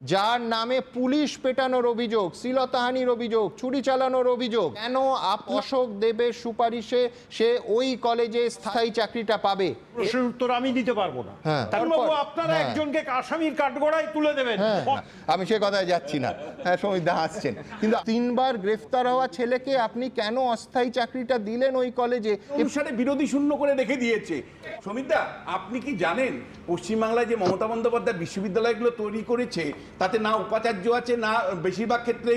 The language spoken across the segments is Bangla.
যার নামে পুলিশ পেটানোর অভিযোগ শ্লীলতাহানির অভিযোগ ছুরি চালানোর অভিযোগ। কেন অশোক দেবের সুপারিশে সে ওই কলেজে স্থায়ী চাকরিটা পাবে? প্রশ্নের উত্তর আমি দিতে পারব না। হ্যাঁ। আপনারা হ্যাঁ। একজনকে আসামির কাঠগড়ায় তুলে দেবেন। হ্যাঁ। আমি সে কথায় যাচ্ছি না। হ্যাঁ সমিতা হাসছেন কিন্তু তিনবার গ্রেফতার হওয়া ছেলেকে আপনি কেন অস্থায়ী চাকরিটা দিলেন ওই কলেজে? বিরোধী শূন্য করে রেখে দিয়েছে। সমিতা আপনি কি জানেন পশ্চিমবাংলায় যে মমতা বন্দ্যোপাধ্যায় বিশ্ববিদ্যালয়গুলো তৈরি করেছে তাতে না উপাচার্য আছে না বেশিরভাগ ক্ষেত্রে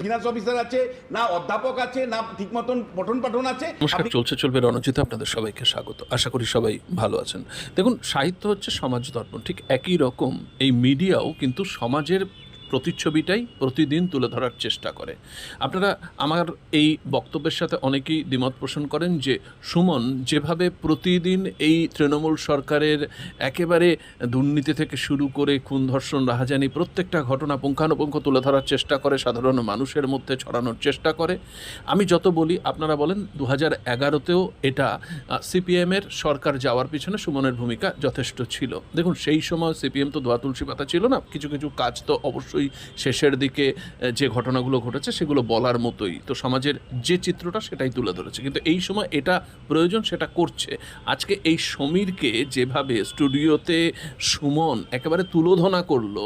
ফিনান্স অফিসার আছে না অধ্যাপক আছে না ঠিক মতন পঠন পাঠন আছে। নমস্কার চলছে চলবে রণজিতে আপনাদের সবাইকে স্বাগত। আশা করি সবাই ভালো আছেন। দেখুন সাহিত্য হচ্ছে সমাজ দর্পণ ঠিক একই রকম। এই মিডিয়াও কিন্তু সমাজের প্রতিচ্ছবিটাই প্রতিদিন তুলে ধরার চেষ্টা করে। আপনারা আমার এই বক্তব্যের সাথে অনেকেই দ্বিমত পোষণ করেন যে, সুমন যেভাবে প্রতিদিন এই তৃণমূল সরকারের একেবারে দুর্নীতি থেকে শুরু করে খুন ধর্ষণ রাহাজানি প্রত্যেকটা ঘটনা পুঙ্খানুপুঙ্খ তুলে ধরার চেষ্টা করে, সাধারণ মানুষের মধ্যে ছড়ানোর চেষ্টা করে। আমি যত বলি, আপনারা বলেন দু হাজার এগারোতেও এটা সিপিএমের সরকার যাওয়ার পিছনে সুমনের ভূমিকা যথেষ্ট ছিল। দেখুন, সেই সময় সিপিএম তো দোয়া তুলসী পাতা ছিল না, কিছু কিছু কাজ তো অবশ্যই শেষের দিকে যে ঘটনাগুলো ঘটেছে সেগুলো বলার মতোই। তো সমাজের যে চিত্রটা সেটাই তুলে ধরেছে। কিন্তু এই সময় এটা প্রয়োজন, সেটা করছে। আজকে এই সমীরকে যেভাবে স্টুডিওতে সুমন একেবারে তুলোধনা করল,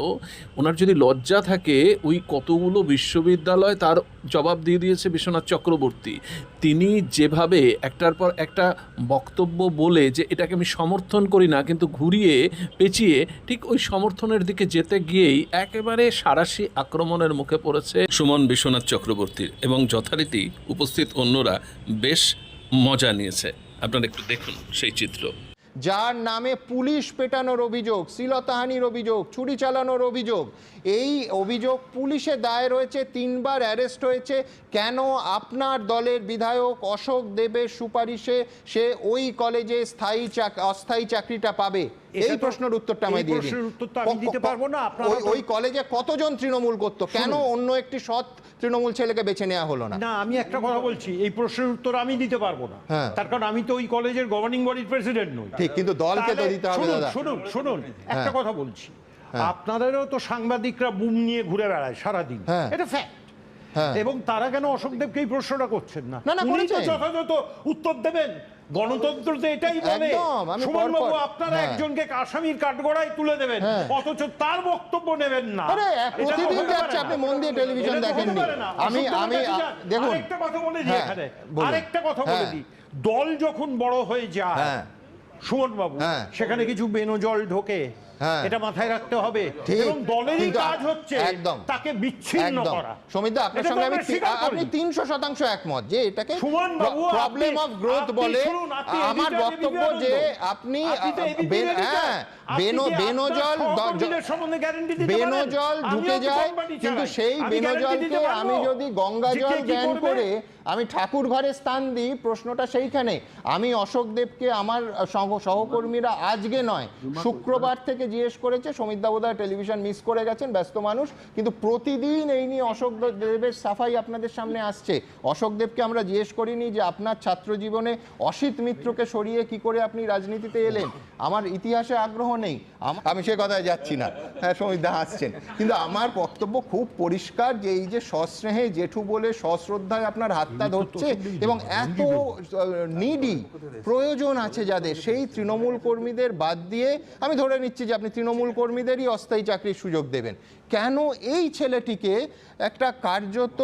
ওনার যদি লজ্জা থাকে, ওই কতগুলো বিশ্ববিদ্যালয় তার জবাব দিয়ে দিয়েছে বিশ্বনাথ চক্রবর্তী। তিনি যেভাবে একটার পর একটা বক্তব্য বলে যে এটাকে আমি সমর্থন করি না, কিন্তু ঘুরিয়ে পেঁচিয়ে ঠিক ওই সমর্থনের দিকে যেতে গিয়েই একেবারে সারাশি আক্রমণের মুখে পড়েছে সুমন বিশ্বনাথ চক্রবর্তীর এবং যথারীতি উপস্থিত অন্যরা বেশ মজা নিয়েছে। আপনারা একটু দেখুন সেই চিত্র। যার নামে পুলিশ পেটানোর অভিযোগ শ্লীলতাহানির অভিযোগ, ছুরি চালানোর অভিযোগ, এই অভিযোগ পুলিশে দায় রয়েছে তিনবার অ্যারেস্ট হয়েছে। কেন আপনার দলের বিধায়ক অশোক দেবের সুপারিশে সে ওই কলেজে স্থায়ী চাক- অস্থায়ী চাকরিটা পাবে? এই প্রশ্নের উত্তরটা আমায় দিয়ে দিন। প্রশ্নের আমি দিতে পারব না, আপনারা ওই- কলেজে কতজন তৃণমূল করতো? কেন অন্য একটি সৎ তৃণমূল ছেলেকে বেছে নেওয়া হলো না? না আমি একটা কথা বলছি এই প্রশ্নের উত্তর আমি দিতে পারব না। হ্যাঁ। তার কারণ আমি তো ওই কলেজের গভর্নিং বডির প্রেসিডেন্ট নই। ঠিক কিন্তু দলকে তো দিতে হবে দাদা। শুনুন শুনুন একটা হ্যাঁ। কথা বলছি। আপনাদেরও তো সাংবাদিকরা বুম নিয়ে ঘুরে বেড়ায় সারাদিন। হ্যাঁ। এটা ফ্যাক্ট হ্যাঁ এবং তারা কেন অশোকদেবকে এই প্রশ্নটা করছেন না না, না, উনি তো যথাযথ উত্তর দেবেন গণতন্ত্র তো এটাই বলে একদম, সুমন বাবু আপনারা হ্যাঁ। একজনকে আসামির কাঠগড়ায় তুলে দেবেন হ্যাঁ। অথচ তার বক্তব্য নেবেন না প্রতিদিন যাচ্ছে, আপনি মন দিয়ে টেলিভিশন এটা তো হতে দেখেননি। পারে না। আমি- অশোক আমি-। দেখুন। আরেকটা কথা বলে দিই হ্যাঁ, এখানে আরেকটা কথা বলে হ্যাঁ। দিই দল যখন বড় হয়ে যায় হ্যাঁ। সুমন বাবু হ্যাঁ। সেখানে কিছু বেনজল ঢোকে হ্যাঁ। এটা মাথায় রাখতে হবে। এবং দলেরই কাজ হচ্ছে একদম। তাকে বিচ্ছিন্ন করা। সমিতা আপনার সঙ্গে আমি আপনি করি। তিনশো শতাংশ একমত যে এটাকে প্রবলেম অফ গ্রোথ বলে আমার বক্তব্য যে আপনি হ্যাঁ বেনজল? বেনজল ঢুকে যায় কিন্তু সেই দিতে আমি যদি গঙ্গা জল জ্ঞান করে আমি ঠাকুর ঘরে স্থান দিই প্রশ্নটা সেইখানে। আমি অশোক দেবকে আমার সহ- সহকর্মীরা আজকে নয় শুক্রবার থেকে জিজ্ঞেস করেছে সমিত দাবোদয় টেলিভিশন মিস করে গেছেন ব্যস্ত মানুষ কিন্তু প্রতিদিন এই নিয়ে অশোক দেবের সাফাই আপনাদের সামনে আসছে। অশোক দেবকে আমরা জিজ্ঞেস করিনি যে আপনার ছাত্র জীবনে অসিত মিত্রকে সরিয়ে কি করে আপনি রাজনীতিতে এলেন। আমার ইতিহাসে আগ্রহ নেই। আমি সে কথায় যাচ্ছি না। হ্যাঁ সমিতা আসছেন। কিন্তু আমার বক্তব্য খুব পরিষ্কার যে এই যে সস্নেহে জেঠু বলে সশ্রদ্ধায় আপনার হাতটা ধরছে এবং এত নিডি প্রয়োজন আছে যাদের। সেই তৃণমূল কর্মীদের বাদ দিয়ে আমি ধরে নিচ্ছি যে আপনি তৃণমূল কর্মীদেরই অস্থায়ী চাকরির সুযোগ দেবেন। কেন এই ছেলেটিকে একটা কার্যত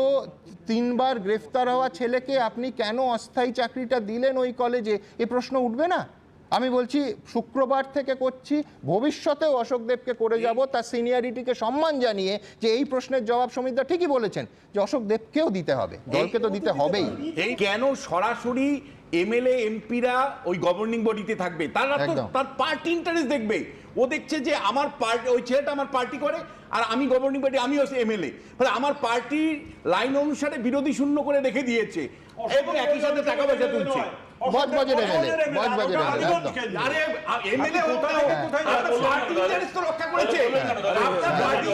তিনবার গ্রেফতার হওয়া ছেলেকে আপনি কেন অস্থায়ী চাকরিটা দিলেন ওই কলেজে? এ প্রশ্ন উঠবে না? আমি বলছি শুক্রবার থেকে করছি ভবিষ্যতেও অশোক দেবকে করে যাব তার সিনিয়রিটিকে সম্মান জানিয়ে যে এই প্রশ্নের জবাব সমিতদা ঠিকই বলেছেন যে অশোক দেবকেও দিতে হবে দলকে তো দিতে হবেই। কেন সরাসরি এমএলএ এমপিরা ওই গভর্নিং বডিতে থাকবে? তারা তো তার পার্টি ইন্টারেস্ট দেখবে। ও দেখছে যে আমার পার্টি ওই ছেলেটা আমার পার্টি করে আর আমি গভর্নিং বডি আমিও এমএলএ। ফলে আমার পার্টির লাইন অনুসারে বিরোধী শূন্য করে রেখে দিয়েছে। এবং একই সাথে টাকা পয়সা তুলছে। আরে এমএলএ আপনি কোথায় কোথায় পার্টি ইন্টারেস্ট তো রক্ষা করেছে আপনার পার্টি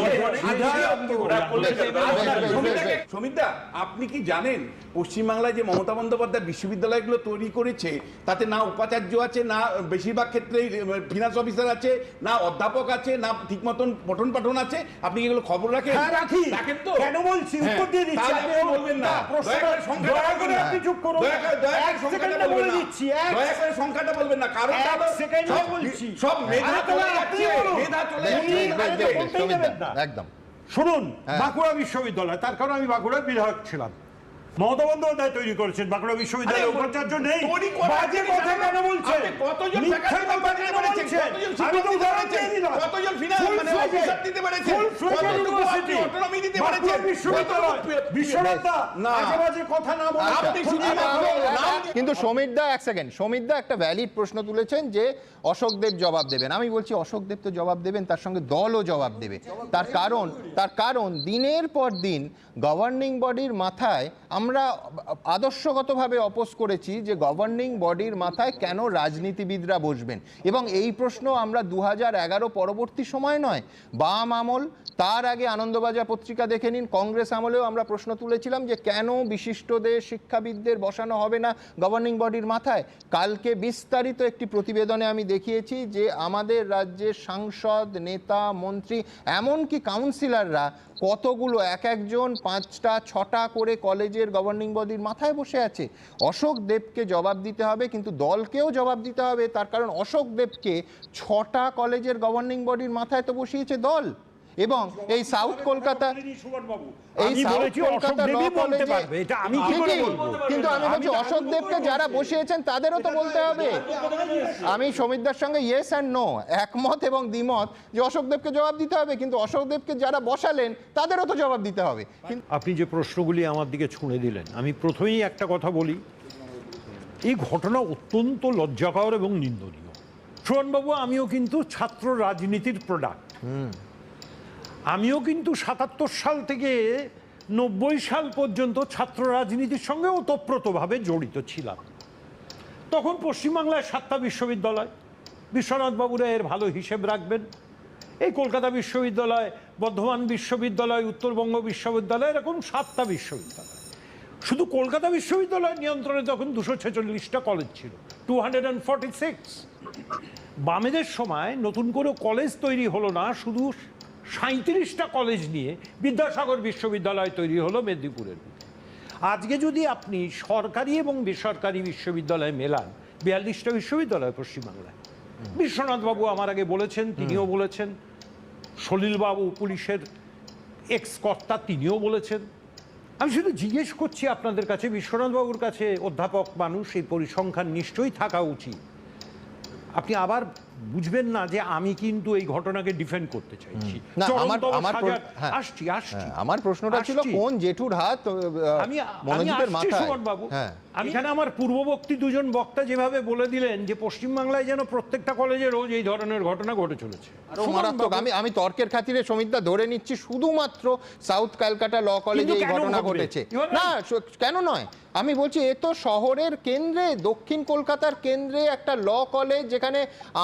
সমিতাকে- সমিতা আপনি কি জানেন পশ্চিমবাংলায় যে মমতা বন্দ্যোপাধ্যায় বিশ্ববিদ্যালয়গুলো তৈরি করেছে তাতে না উপাচার্য আছে না বেশিরভাগ ক্ষেত্রেই ফিনান্স অফিসার আছে না অধ্যাপক আছে না ঠিক মতন পঠন পাঠন আছে আপনি কি এগুলো খবর রাখেন হ্যাঁ, রাখি। রাখেন তো কেন বলছি? হ্যাঁ, উত্তর দিয়ে দিচ্ছি। বলবেন না করে সংখ্যাটা দয়া বলবেন করে না। আপনি চুপ করুন। দয়া করে- দয়া করে সংখ্যাটা বলবেন না। দয়া করে সংখ্যাটা বলবেন না কারণ এক তাহলে বলছি। সব মেধা চলে যাচ্ছে মেধা চলে যাচ্ছে বেশ, বেশ, বেশ, বলতেই সমিতা, দেবেন না। একদম শুনুন হ্যাঁ। বাঁকুড়া বিশ্ববিদ্যালয় তার কারণ আমি বাঁকুড়ার বিধায়ক ছিলাম মমতা বন্দ্যোপাধ্যায় তৈরি করেছেন বাঁকুড়া বিশ্ববিদ্যালয়ের উপাচার্য নেই বাজে কথা কেন বলছেন কতজন মিথ্যা কথা দিতে কেন পেরেছেন? কতজন আমি তো শিক্ষক দিতে উদাহরণ দিয়ে দিলাম। কতজন finance মানে দিতে পেরেছেন? দিতে পেরেছেন? বিশ্ববিদ্যালয় না। কথা না বলে আপনি শুধু কিন্তু সমীর দা এক সেকেন্ড সমীর দা একটা ভ্যালিড প্রশ্ন তুলেছেন যে অশোক দেব জবাব দেবেন আমি বলছি অশোক দেব তো জবাব দেবেন তার সঙ্গে দলও জবাব দেবে তার কারণ তার কারণ দিনের পর দিন গভর্নিং বডির মাথায় আমরা আদর্শগতভাবে অপোজ করেছি যে গভর্নিং বডির মাথায় কেন রাজনীতিবিদরা বসবেন এবং এই প্রশ্ন, আমরা দু এগারো পরবর্তী সময় নয়, বাম আমল, তার আগে আনন্দবাজার পত্রিকা দেখে নিন, কংগ্রেস আমলেও আমরা প্রশ্ন তুলেছিলাম যে কেন বিশিষ্টদের শিক্ষাবিদদের বসানো হবে না গভর্নিং বডির মাথায়? কালকে বিস্তারিত একটি প্রতিবেদনে আমি দেখিয়েছি যে আমাদের রাজ্যের সাংসদ, নেতা, মন্ত্রী, এমনকি কাউন্সিলররা কতগুলো এক একজন পাঁচটা, ছটা করে কলেজের গভর্নিং বডির মাথায় বসে আছে। অশোক দেবকে জবাব দিতে হবে, কিন্তু দলকেও জবাব দিতে হবে, তার কারণ অশোক দেবকে ছটা কলেজের গভর্নিং বডির মাথায় তো বসিয়েছে দল। এবং এই সাউথ কলকাতা এই সাউথ কলকাতা ল কলেজে পারবে এটা আমি কি করে ঠিকই, কিন্তু আমি বলছি অশোক দেবকে যারা বসিয়েছেন তাদেরও তো বলতে হবে। আমি সমিতদার সঙ্গে ইয়েস অ্যান্ড নো একমত এবং দ্বিমত যে অশোক দেবকে জবাব দিতে হবে কিন্তু অশোক দেবকে যারা বসালেন তাদেরও তো জবাব দিতে হবে। আপনি যে প্রশ্নগুলি আমার দিকে ছুঁড়ে দিলেন আমি প্রথমেই একটা কথা বলি। এই ঘটনা অত্যন্ত লজ্জাকর এবং নিন্দনীয়। সোহনবাবু আমিও কিন্তু ছাত্র রাজনীতির প্রোডাক্ট আমিও কিন্তু সাতাত্তর সাল থেকে নব্বই সাল পর্যন্ত ছাত্র রাজনীতির সঙ্গে ওতপ্রোতভাবে জড়িত ছিলাম। তখন পশ্চিমবাংলায় সাতটা বিশ্ববিদ্যালয়। বিশ্বনাথ বাবুরা এর ভালো হিসেব রাখবেন। এই কলকাতা বিশ্ববিদ্যালয় বর্ধমান বিশ্ববিদ্যালয় উত্তরবঙ্গ বিশ্ববিদ্যালয় এরকম সাতটা বিশ্ববিদ্যালয়। শুধু কলকাতা বিশ্ববিদ্যালয়ের নিয়ন্ত্রণে তখন দুশো ছেচল্লিশটা কলেজ ছিল। Two hundred and forty six বামেদের সময় নতুন করে কলেজ তৈরি হলো না শুধু সাঁত্রিশটা কলেজ নিয়ে বিদ্যাসাগর বিশ্ববিদ্যালয় তৈরি হলো মেদিনীপুরের আজকে যদি আপনি সরকারি এবং বেসরকারি বিশ্ববিদ্যালয় মেলান বিয়াল্লিশটা বিশ্ববিদ্যালয় পশ্চিমবাংলায়। বিশ্বনাথবাবু আমার আগে বলেছেন তিনিও বলেছেন। সলিলবাবু পুলিশের এক্স কর্তা তিনিও বলেছেন। আমি শুধু জিজ্ঞেস করছি আপনাদের কাছে, বিশ্বনাথবাবুর কাছে, অধ্যাপক মানুষ, এই পরিসংখ্যান নিশ্চয়ই থাকা উচিত। আপনি আবার বুঝবেন না যে আমি কিন্তু এই ঘটনাকে ডিফেন্ড করতে চাইছি। আমার আমার হ্যাঁ, আসছি আসছি। হ্যাঁ, আমার প্রশ্নটা ছিল কোন জেঠুর হাত আমি মনোজিতের মাথায়? বাবু। হ্যাঁ। আমি এখানে আমার পূর্ববর্তী দুজন বক্তা যেভাবে বলে দিলেন যে পশ্চিমবাংলায় যেন প্রত্যেকটা কলেজে রোজ এই ধরনের ঘটনা ঘটে চলেছে। মারাত্মক আমি আমি তর্কের খাতিরে সমিতদা ধরে নিচ্ছি শুধুমাত্র সাউথ ক্যালকাটা ল কলেজে এই ঘটনা ঘটেছে। না কেন নয়? আমি বলছি এ তো শহরের কেন্দ্রে দক্ষিণ কলকাতার কেন্দ্রে একটা ল কলেজ যেখানে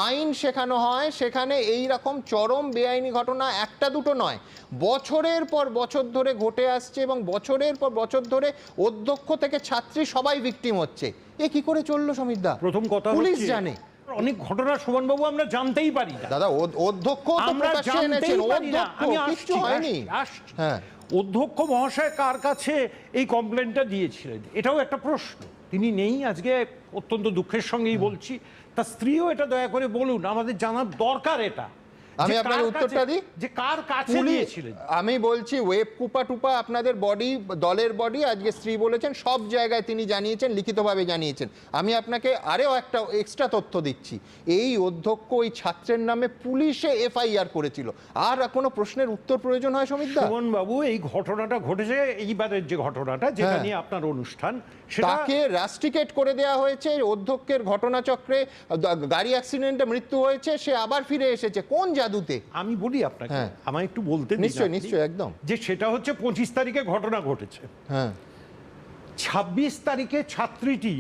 আইন শেখানো হয় সেখানে এই রকম চরম বেআইনি ঘটনা একটা দুটো নয়। বছরের পর বছর ধরে ঘটে আসছে এবং বছরের পর বছর ধরে অধ্যক্ষ থেকে ছাত্রী সবাই ভিকটিম হচ্ছে। এ কি করে চলল সমিতদা প্রথম কথা পুলিশ জানে। অনেক ঘটনা সুমনবাবু আমরা জানতেই পারি দাদা অধ্যক্ষ আমরা জানতেই পারি না। আমি আসছি হয়নি। হ্যাঁ। অধ্যক্ষ মহাশয় কার কাছে এই কমপ্লেনটা দিয়েছিলেন? এটাও একটা প্রশ্ন। তিনি নেই আজকে অত্যন্ত দুঃখের সঙ্গেই বলছি। তার স্ত্রীও এটা দয়া করে বলুন আমাদের জানার দরকার এটা। আমি কার উত্তরটা দিই? যে কার কাছে দিয়েছিলেন আমি বলছি ওয়েব কুপা টুপা আপনাদের বডি দলের বডি আজকে স্ত্রী বলেছেন সব জায়গায় তিনি জানিয়েছেন লিখিতভাবে জানিয়েছেন। আমি আপনাকে আরও একটা এক্সট্রা তথ্য দিচ্ছি। এই অধ্যক্ষ ওই ছাত্রের নামে পুলিশে এফআইআর করেছিল। আর কোনো প্রশ্নের উত্তর প্রয়োজন হয় সমিতদা সুমন বাবু এই ঘটনাটা ঘটেছে এইবারের যে ঘটনাটা যেটা হ্যাঁ। নিয়ে আপনার অনুষ্ঠান তাকে রাস্টিকেট করে দেওয়া হয়েছে অধ্যক্ষের ঘটনাচক্রে গাড়ি অ্যাক্সিডেন্টে মৃত্যু হয়েছে সে আবার ফিরে এসেছে। কোন জাদুতে আমি বলি আপনাকে হ্যাঁ। আমায় একটু বলতে আপনি, নিশ্চয়ই, একদম। যে সেটা হচ্ছে পঁচিশ তারিখে ঘটনা ঘটেছে হ্যাঁ ছাব্বিশ তারিখে ছাত্রীটি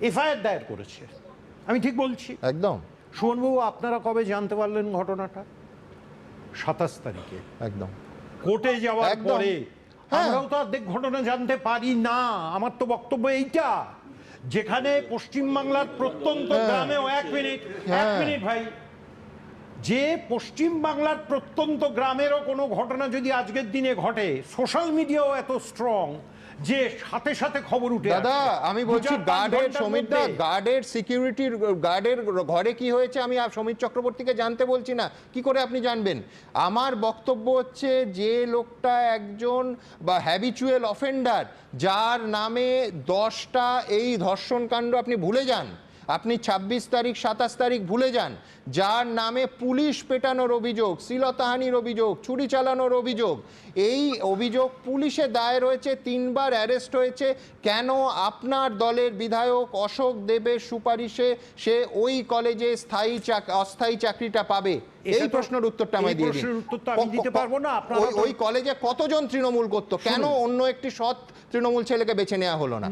এফআইআর দায়ের করেছে আমি ঠিক বলছি একদম সুমনবাবু আপনারা কবে জানতে পারলেন ঘটনাটা সাতাশ তারিখে একদম কোর্টে যাওয়ার। পরে হ্যাঁ। আমরাও তো অর্ধেক ঘটনা জানতে পারি না আমার তো বক্তব্য এইটা যেখানে পশ্চিমবাংলার প্রত্যন্ত হ্যাঁ। গ্রামেও এক মিনিট এক। মিনিট ভাই যে পশ্চিম বাংলার প্রত্যন্ত গ্রামেরও কোনো ঘটনা যদি আজকের দিনে ঘটে সোশ্যাল মিডিয়াও এত স্ট্রং যে সাথে সাথে খবর উঠে দাদা আমি বলছি গার্ডের সমীর দা গার্ডের সিকিউরিটির গার্ডের ঘরে কি হয়েছে আমি সমীর চক্রবর্তীকে জানতে বলছি না। কি করে আপনি জানবেন? আমার বক্তব্য হচ্ছে যে লোকটা একজন বা হ্যাবিচুয়াল অফেন্ডার যার নামে দশটা এই ধর্ষণ কাণ্ড আপনি ভুলে যান। আপনি ২৬ তারিখ সাতাশ তারিখ ভুলে যান। যার নামে পুলিশ পেটানোর অভিযোগ শ্লীলতাহানির অভিযোগ ছুরি চালানোর অভিযোগ এই অভিযোগ পুলিশে দায় রয়েছে তিনবার অ্যারেস্ট হয়েছে। কেন আপনার দলের বিধায়ক অশোক দেবের সুপারিশে সে ওই কলেজে স্থায়ী চাক- অস্থায়ী চাকরিটা পাবে? এই প্রশ্নের উত্তরটা আমায় দিয়ে দিন। আমি দিতে পারব না, আপনারা ওই- কলেজে কতজন তৃণমূল করতো? কেন অন্য একটি সৎ তৃণমূল ছেলেকে বেছে নেওয়া হলো না